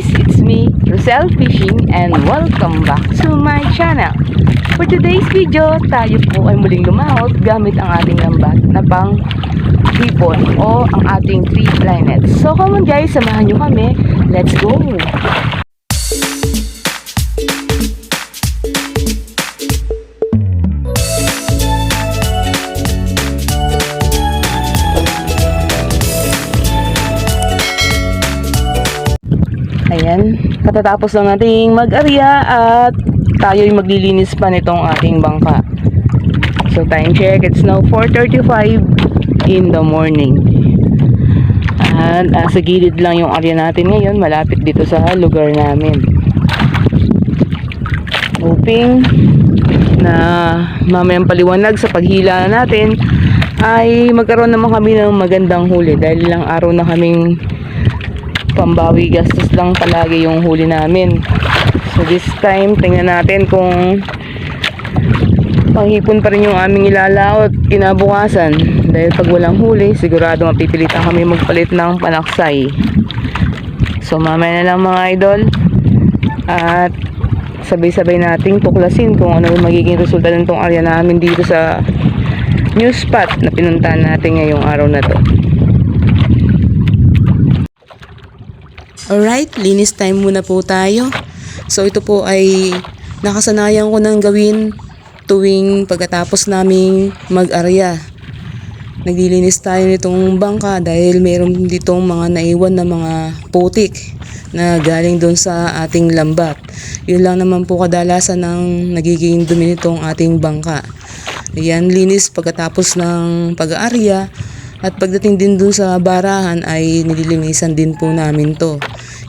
guys, it's me, Rosel Fishing and welcome back to my channel. For today's video, tayo po ay muling lumahot gamit ang ating lambat na pang hipon o ang ating three planets. So come on guys, samahan nyo kami. Let's go! Ayan, katatapos lang nating mag-arya at tayo'y maglilinis pa nitong ating bangka. So time check, it's now 4.35 in the morning. At ah, sa gilid lang yung area natin ngayon, malapit dito sa lugar namin. Hoping na mamayang paliwanag sa paghila natin ay magkaroon naman kami ng magandang huli dahil ilang araw na kaming pambawi gastos lang palagi yung huli namin. So this time, tingnan natin kung panghipon pa rin yung aming ilalaot kinabukasan. Dahil pag walang huli, sigurado mapipilitan kami magpalit ng panaksay. So mamaya na lang mga idol. At sabay-sabay nating tuklasin kung ano yung magiging resulta ng tong area namin dito sa new spot na pinuntahan natin ngayong araw na to. Alright, linis time muna po tayo. So ito po ay nakasanayan ko nang gawin tuwing pagkatapos naming mag-arya. Naglilinis tayo nitong bangka dahil mayroon ditong mga naiwan na mga putik na galing doon sa ating lambat. Yun lang naman po kadalasan ng nagiging dumi nitong ating bangka. Ayan, linis pagkatapos ng pag-aarya at pagdating din doon sa barahan ay nililinisan din po namin to.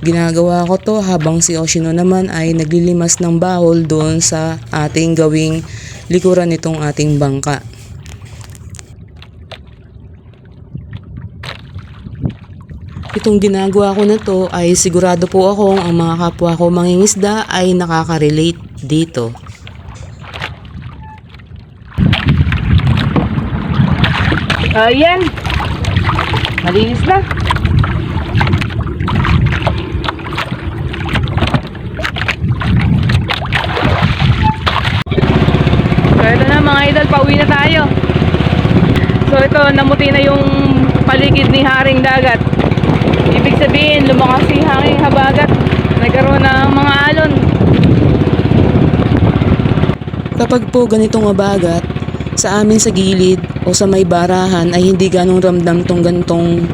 Ginagawa ko to habang si Oshino naman ay naglilimas ng bahol doon sa ating gawing likuran nitong ating bangka. Itong ginagawa ko na to ay sigurado po akong ang mga kapwa ko mangingisda ay nakaka-relate dito. Ayan. Malinis na. So ito na mga idol, pauwi na tayo. So ito, namuti na yung paligid ni Haring Dagat. Ibig sabihin, lumakas si hanging habagat. Nagkaroon ng mga alon. Kapag po ganitong abagat, sa amin sa gilid o sa may barahan ay hindi ganong ramdam tong ganitong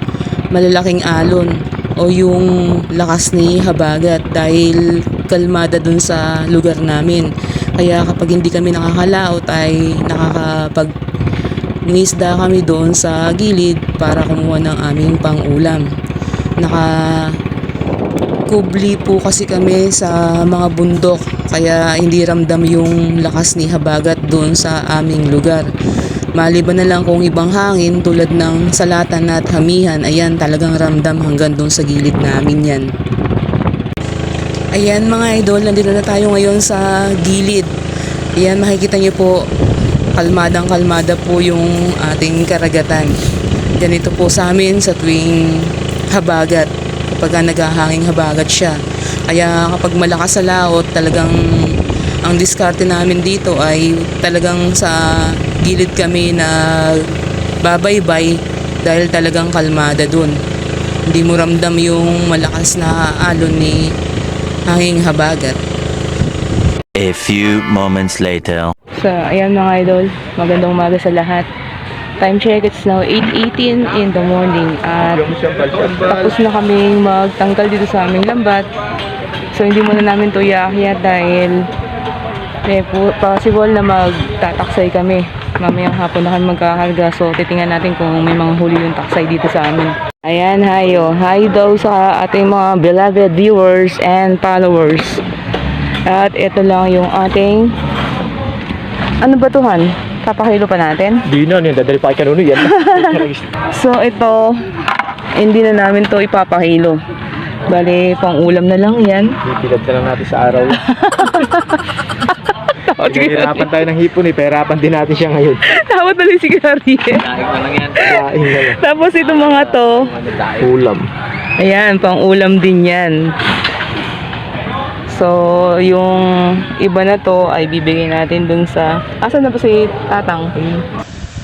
malalaking alon o yung lakas ni habagat dahil kalmada dun sa lugar namin. Kaya kapag hindi kami nakakalaot ay nakakapag Ningisda kami doon sa gilid para kumuha ng aming pang-ulam. Naka kubli po kasi kami sa mga bundok kaya hindi ramdam yung lakas ni habagat doon sa aming lugar. Maliban na lang kung ibang hangin tulad ng salatan at hamihan, ayan talagang ramdam hanggang doon sa gilid namin yan. Ayan mga idol, nandito na tayo ngayon sa gilid. Ayan makikita niyo po, kalmadang kalmada po yung ating karagatan. Ganito po sa amin sa tuwing habagat kapag naghahanging habagat siya. Kaya kapag malakas sa laot, talagang ang diskarte namin dito ay talagang sa gilid kami na babaybay dahil talagang kalmada dun. Hindi mo ramdam yung malakas na alon ni hanging habagat. A few moments later. So, ayan mga idol, magandang umaga sa lahat. Time check, it's now 8.18 in the morning at tapos na kaming magtanggal dito sa aming lambat. So, hindi muna namin to iakyat dahil eh, po- possible na magtataksay kami. Mamayang hapon na kami magkakarga. So, titingnan natin kung may mga huli yung taksay dito sa amin. Ayan, hi, oh. Hi daw sa ating mga beloved viewers and followers. At ito lang yung ating ano ba tuhan? Papakilo pa natin? Di na, yun. Dadali pa kay kanuno yan. So ito, hindi na namin to ipapakilo. Bale, pang ulam na lang yan. Ipilad ka lang natin sa araw. Nahihirapan tayo ng hipon eh. Pahirapan din natin siya ngayon. Tawad na rin si Gary. Kain na lang. Tapos itong mga to, Ulam. ayan, pang ulam din yan. So, yung iba na to ay bibigay natin dun sa... Asan na ba si Tatang?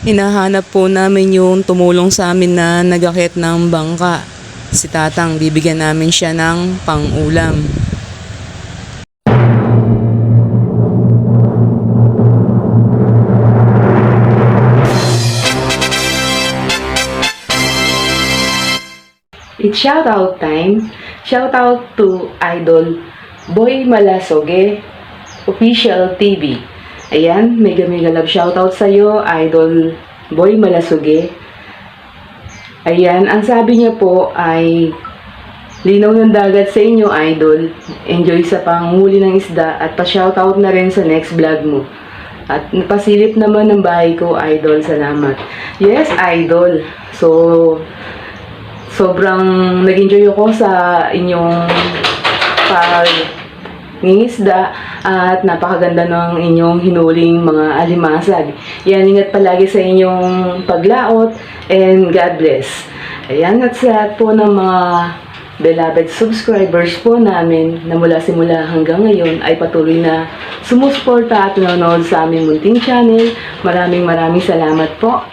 Hinahanap po namin yung tumulong sa amin na nagakit ng bangka. Si Tatang, bibigyan namin siya ng pang-ulam. It's shoutout time. Shoutout to Idol Boy Malasoge Official TV. Ayan, mega mega love shoutout sa iyo, Idol Boy Malasuge. Ayan, ang sabi niya po ay linaw ng dagat sa inyo, Idol. Enjoy sa panghuli ng isda at pa-shoutout na rin sa next vlog mo. At napasilip naman ng bahay ko, Idol. Salamat. Yes, Idol. So, sobrang nag-enjoy ako sa inyong pag ningisda at napakaganda ng inyong hinuling mga alimasag. Yan, ingat palagi sa inyong paglaot and God bless. Ayan, at sa po ng mga beloved subscribers po namin na mula simula hanggang ngayon ay patuloy na sumusuporta at nanonood sa aming munting channel. Maraming maraming salamat po.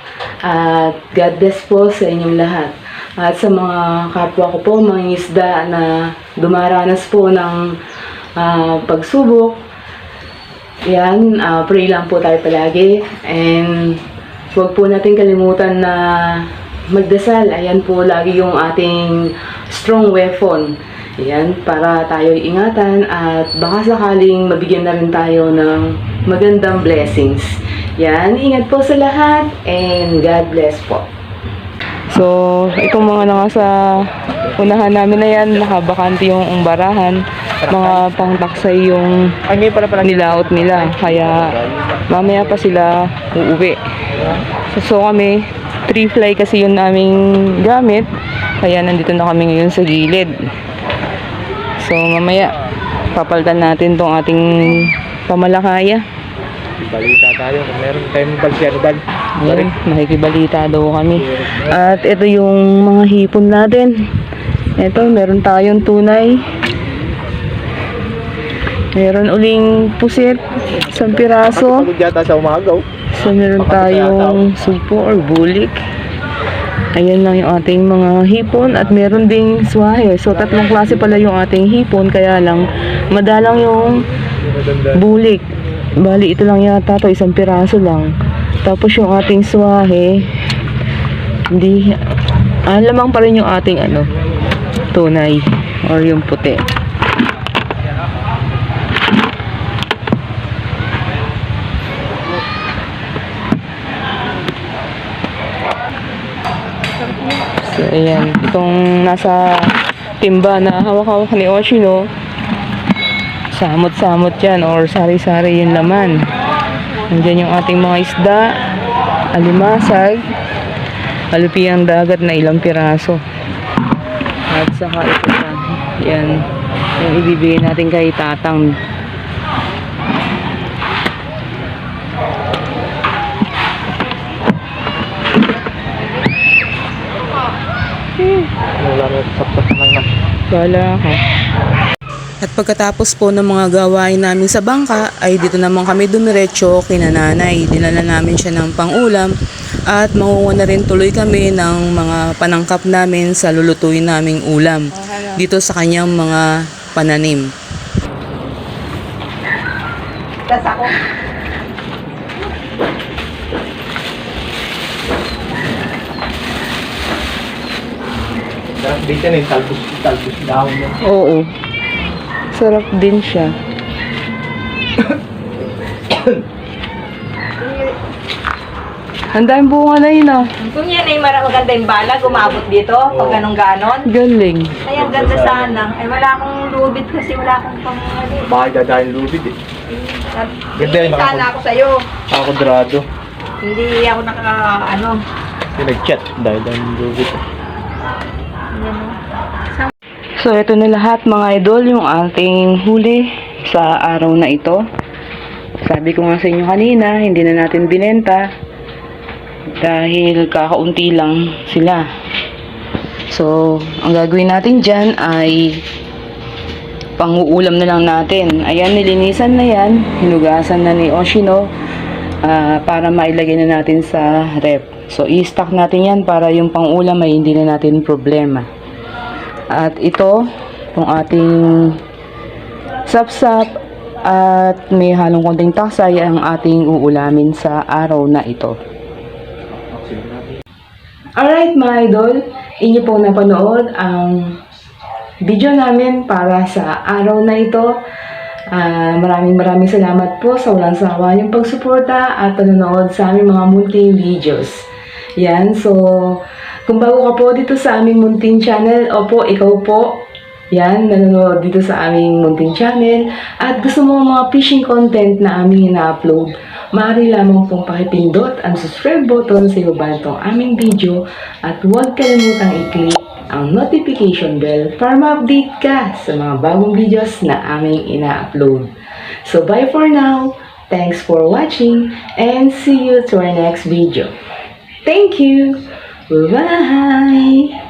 At God bless po sa inyong lahat. At sa mga kapwa ko po, mga isda na dumaranas po ng ah, pagsubok, yan, ah, pray lang po tayo palagi. And huwag po natin kalimutan na magdasal. Ayan po lagi yung ating strong weapon. Yan, para tayo ingatan at baka sakaling mabigyan na rin tayo ng magandang blessings. Yan, ingat po sa lahat and God bless po. So, itong mga nasa unahan namin na yan, nakabakante yung umbarahan, mga pangtaksay yung nilaot nila. Kaya mamaya pa sila uuwi. So kami, three fly kasi yung naming gamit. Kaya nandito na kami ngayon sa gilid. So mamaya, papalitan natin tong ating pamalakaya. Balita tayo kung meron tayong balsyarbal. Ayan, makikibalita daw kami. At ito yung mga hipon natin. Ito, meron tayong tunay. Meron uling pusit, isang piraso. Pagod yata sa umagaw. So, meron tayong supo or bulik. Ayan lang yung ating mga hipon at meron ding swahe. So, tatlong klase pala yung ating hipon. Kaya lang, madalang yung bulik. Bali, ito lang yata to isang piraso lang. Tapos yung ating swahe, hindi, ah, lamang pa rin yung ating ano, tunay or yung puti. So, ayan. Itong nasa timba na hawak-hawak ni Oshino, samot-samot yan or sari-sari yung laman. Nandiyan yung ating mga isda, alimasag, alupiang dagat na ilang piraso. At saka ito pa. Yan. Yung ibibigay natin kay Tatang. Wala na sapsap lang na. Bala ka. At pagkatapos po ng mga gawain namin sa bangka, ay dito naman kami dumiretso kina nanay. Dinala namin siya ng pangulam at mangunguha na rin tuloy kami ng mga panangkap namin sa lulutuin naming ulam dito sa kanyang mga pananim. Sarap dito na yung talbos, talbos na. Oo. Sarap din siya. Ang daming bunga na yun ah. Kung yan ay mara- maganda yung bala, gumabot dito, pag ganong ganon. Galing. Ay, ang ganda sana. Ay, wala akong lubid kasi wala akong pang. Bakit dadahin lubid eh. Ganda Hindi yun, sana nakapag- ako sa'yo. Ako drado. Hindi ako naka, ano. Yung nag-chat dahil dahil lubid. Oh. So, ito na lahat mga idol, yung ating huli sa araw na ito. Sabi ko nga sa inyo kanina, hindi na natin binenta dahil kakaunti lang sila. So, ang gagawin natin dyan ay panguulam na lang natin. Ayan, nilinisan na yan. Hinugasan na ni Oshino ah, para mailagay na natin sa rep. So, i-stock natin yan para yung pangulam ay hindi na natin problema. At ito, itong ating sapsap at may halong konting taksay ang ating uulamin sa araw na ito. Alright mga idol, inyo po napanood ang video namin para sa araw na ito. Ah, maraming maraming salamat po sa walang sawa yung pagsuporta at panonood sa aming mga munting videos. Yan, so kung bago ka po dito sa aming munting channel, opo, ikaw po, yan, nanonood dito sa aming munting channel at gusto mo mga fishing content na aming ina-upload, maaari lamang pong pakipindot ang subscribe button sa ibaba nitong aming video at huwag kalimutang i-click ang notification bell para ma-update ka sa mga bagong videos na aming ina-upload. So bye for now, thanks for watching, and see you to our next video. Thank you! Bye!